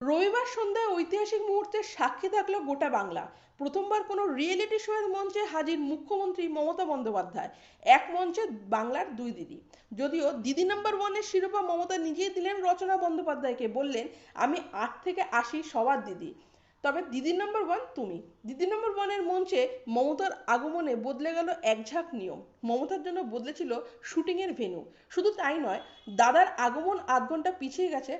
রবিবার সন্ধ্যায় ঐতিহাসিক মুহূর্তের সাক্ষী থাকল গোটা বাংলা। প্রথমবার কোনো রিয়েলিটি শোয়ের মঞ্চে হাজির মুখ্যমন্ত্রী মমতা বন্দ্যোপাধ্যায়। এক মঞ্চে বাংলার দুই দিদি। যদিও দিদি নাম্বার ওয়ানের শিরোপা মমতা নিজেই দিলেন, রচনা বন্দ্যোপাধ্যায়কে বললেন, আমি আট থেকে আশি সবার দিদি। তবে দিদি নম্বর ওয়ান তুমি দিদি নম্বর ওয়ানের মঞ্চে মমতার আগমনে বদলে গেল একঝাঁক নিয়ম। মমতার জন্য বদলেছিল শুটিংয়ের ভেন্যু শুধু তাই নয়, দাদার আগমন আধ ঘণ্টা পিছিয়ে গেছে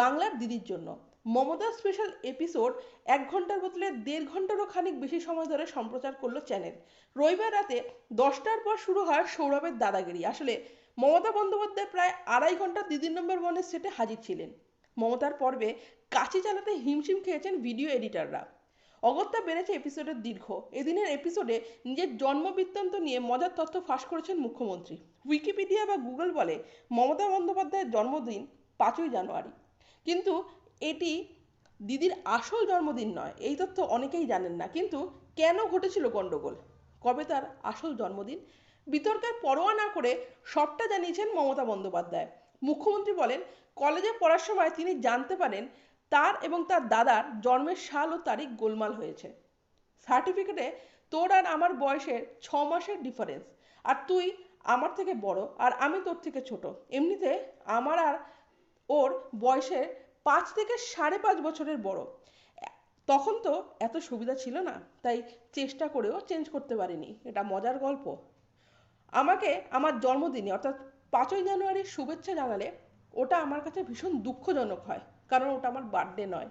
বাংলার দিদির জন্য। মমতা স্পেশাল এপিসোড এক ঘণ্টার বদলে দেড় ঘন্টারও খানিক বেশি সময় ধরে সম্প্রচার করল চ্যানেল রবিবার রাতে দশটার পর শুরু হয় সৌরভের দাদাগিরি। আসলে মমতা বন্দ্যোপাধ্যায় প্রায় আড়াই ঘণ্টা দিদির নম্বর ওয়ানের সেটে হাজির ছিলেন। মমতার পর্বে কাঁচি চালাতে হিমশিম খেয়েছেন ভিডিও এডিটাররা অগত্যা বেড়েছে এপিসোডের দীর্ঘ। এদিনের এপিসোডে নিজের জন্ম বৃত্তান্ত নিয়ে মজার তথ্য ফাঁস করেছেন মুখ্যমন্ত্রী। উইকিপিডিয়া বা গুগল বলে মমতা বন্দ্যোপাধ্যায়ের জন্মদিন পাঁচই জানুয়ারি। কিন্তু এটি দিদির আসল জন্মদিন নয়, এই তথ্য অনেকেই জানেন না। কিন্তু কেন ঘটেছিল গণ্ডগোল কবে তার আসল জন্মদিন? বিতর্কের পরোয়া না করে সবটা জানিয়েছেন মমতা বন্দ্যোপাধ্যায়। মুখ্যমন্ত্রী বলেন, কলেজে পড়ার সময় তিনি জানতে পারেন তার এবং তার দাদার জন্মের সাল ও তারিখ গোলমাল হয়েছে। সার্টিফিকেটে, তোর আর আমার বয়সের ছ মাসের ডিফারেন্স আর তুই আমার থেকে বড়, আর আমি তোর থেকে ছোট। এমনিতে আমার আর ওর বয়সের পাঁচ থেকে সাড়ে পাঁচ বছরের বড়। তখন তো এত সুবিধা ছিল না, তাই চেষ্টা করেও চেঞ্জ করতে পারিনি। এটা মজার গল্প। আমাকে আমার জন্মদিনে, অর্থাৎ পাঁচই জানুয়ারির শুভেচ্ছা জানালে ওটা আমার কাছে ভীষণ দুঃখজনক হয়, কারণ ওটা আমার বার্থডে নয়।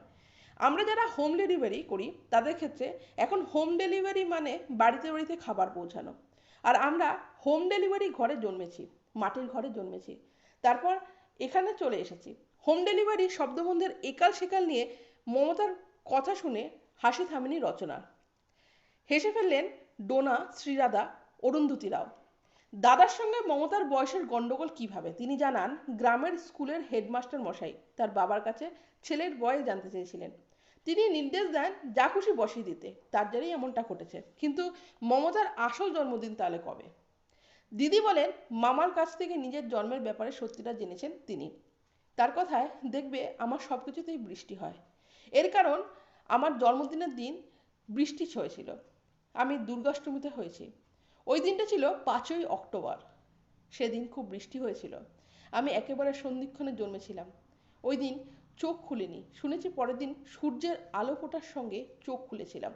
আমরা যারা হোম ডেলিভারি করি, তাদের ক্ষেত্রে এখন হোম ডেলিভারি মানে বাড়িতে বাড়িতে খাবার পৌঁছানো। আর আমরা হোম ডেলিভারি ঘরে জন্মেছি, মাটির ঘরে জন্মেছি। তারপর এখানে চলে এসেছি। হোম ডেলিভারি শব্দবন্ধের একাল সেকাল নিয়ে মমতার কথা শুনে হাসি থামেনি রচনা। হেসে ফেললেন ডোনা, শ্রীরাধা, অরুন্ধতী রাও। দাদার সঙ্গে মমতার বয়সের গণ্ডগোল কীভাবে? তিনি জানান, গ্রামের স্কুলের হেডমাস্টার মশাই, তার বাবার কাছে ছেলের বয়স জানতে চেয়েছিলেন। তিনি নির্দেশ দেন, যা খুশি বসিয়ে দিতে। তার জন্যই এমনটা ঘটেছে। কিন্তু মমতার আসল জন্মদিন তাহলে কবে? দিদি বলেন, মামার কাছ থেকে নিজের জন্মের ব্যাপারে সত্যিটা জেনেছেন তিনি। তার কথায় দেখবে আমার সব কিছুতেই বৃষ্টি হয়। এর কারণ, আমার জন্মদিনের দিন বৃষ্টি ছয়েছিল আমি দুর্গাষ্টমীতে হয়েছি। ওই দিনটা ছিল পাঁচই অক্টোবর। সেদিন খুব বৃষ্টি হয়েছিল। আমি একেবারে সন্ধিক্ষণে জন্মেছিলাম। ওই দিন চোখ খুলিনি। শুনেছি পরের দিন সূর্যের আলো ফোটার সঙ্গে চোখ খুলেছিলাম।